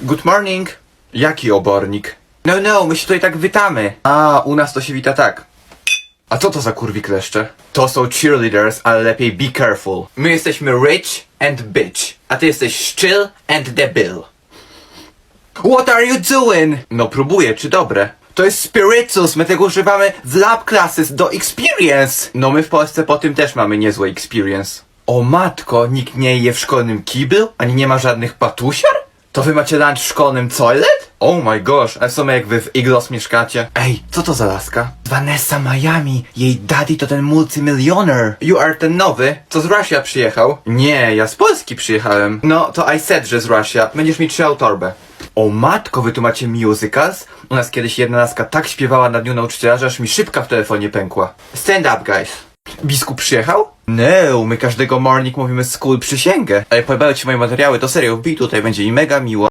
Good morning. Jaki obornik? No, no, my się tutaj tak witamy. A, u nas to się wita tak. A co to za kurwi kleszcze? To są cheerleaders, ale lepiej be careful. My jesteśmy rich and bitch, a ty jesteś szczyl and debil. What are you doing? No próbuję, czy dobre? To jest spiritus, my tego używamy w lab classes do experience. No my w Polsce po tym też mamy niezłe experience. O matko, nikt nie je w szkolnym kiblu? Ani nie ma żadnych patusiar? To wy macie lunch w szkolnym toilet? Oh my gosh, a w sumie jak wy w Iglos mieszkacie. Ej, co to za laska? Vanessa Miami, jej daddy to ten multimilioner. You are ten nowy, co z Russia przyjechał? Nie, ja z Polski przyjechałem. No, to I said, że z Russia. Będziesz mi trzymał torbę. O matko, wy tu macie musicals? U nas kiedyś jedna laska tak śpiewała na dniu nauczyciela, że aż mi szybka w telefonie pękła. Stand up, guys. Biskup przyjechał? No, my każdego morning mówimy school przysięgę. Ale podobają ci moje materiały, to serio, wbij tutaj, będzie mi mega miło.